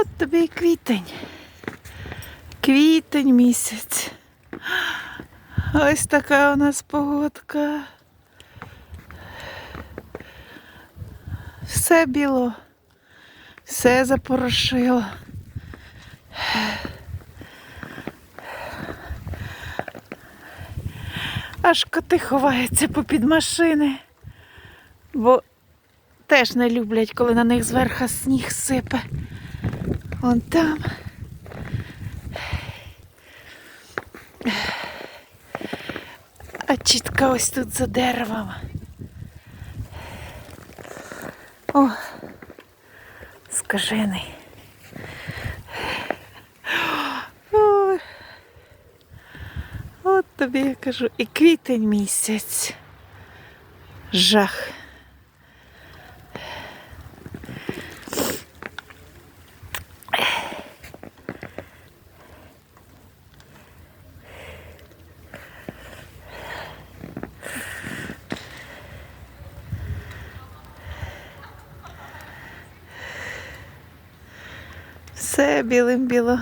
От тобі і квітень. Квітень місяць. Ось така у нас погодка. Все біло, все запорошило. Аж коти ховаються попід машини, бо теж не люблять, коли на них зверху сніг сипе. Вон там. А чітка ось тут за деревом. О, скажений. От тобі я кажу, і квітень місяць. Жах. Все білим біло.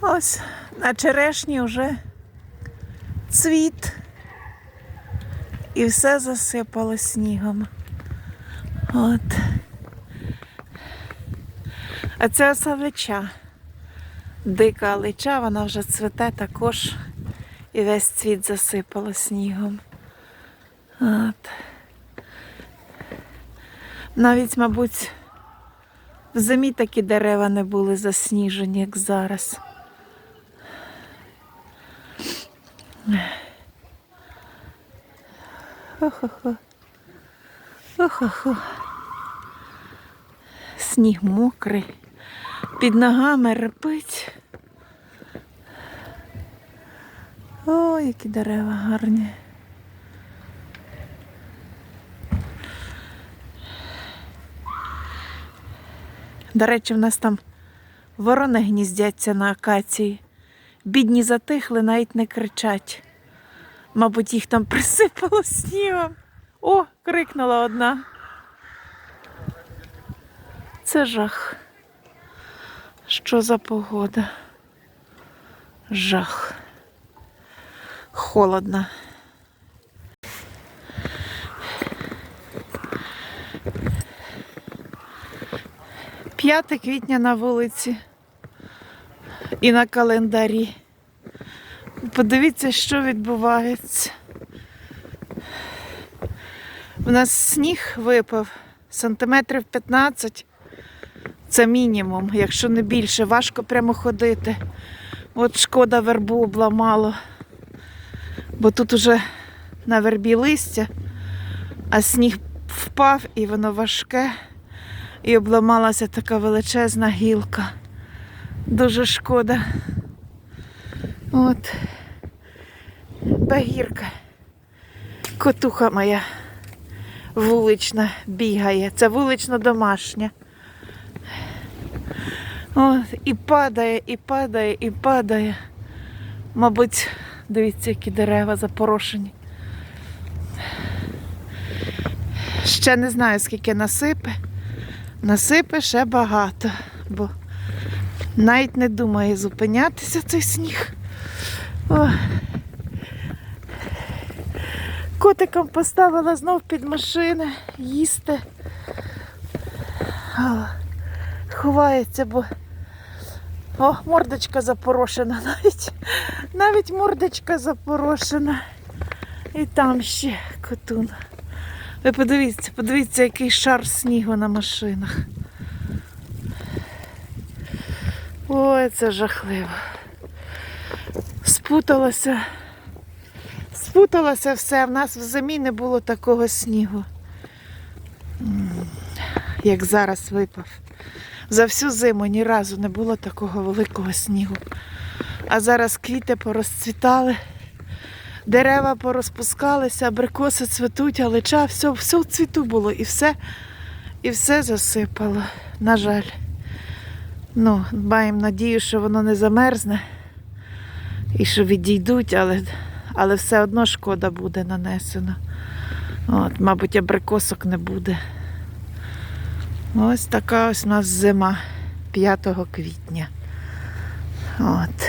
Ось на черешні вже цвіт. І все засипало снігом. От. А це осавича. Дика алича, вона вже цвете також. І весь цвіт засипало снігом. От. Навіть, мабуть, в зимі такі дерева не були засніжені, як зараз. Хо-хо-хо. Хо-хо-хо. Сніг мокрий, під ногами репить. О, які дерева гарні. До речі, в нас там ворони гніздяться на акації. Бідні затихли, навіть не кричать. Мабуть, їх там присипало снігом. О, крикнула одна. Це жах. Що за погода? Жах. Холодно. П'яте квітня на вулиці і на календарі. Подивіться, що відбувається. У нас сніг випав сантиметрів 15. Це мінімум, якщо не більше. Важко прямо ходити. От шкода вербу обламало. Бо тут уже на вербі листя, а сніг впав і воно важке. І обламалася така величезна гілка. Дуже шкода. От. Багірка. Котуха моя вулична бігає. Це вулично домашня. От, і падає, і падає, і падає. Мабуть, дивіться, які дерева запорошені. Ще не знаю, скільки насипе. Насипе ще багато, бо навіть не думає зупинятися цей сніг. О. Котикам поставила знов під машини їсти. О, ховається, бо о, мордочка запорошена навіть. Навіть мордочка запорошена. І там ще котун. Ви подивіться, подивіться, який шар снігу на машинах. Ой, це жахливо. Спуталося. Спуталося все, в нас в зимі не було такого снігу. Як зараз випав. За всю зиму ні разу не було такого великого снігу. А зараз квіти порозцвітали, дерева порозпускалися, абрикоси цвітуть, алича, все, все в цвіту було і все, і все засипало, на жаль. Ну, маємо надію, що воно не замерзне і що відійдуть, але, але все одно шкода буде нанесена. От, мабуть, абрикосок не буде. Ось така ось у нас зима 5 квітня. От.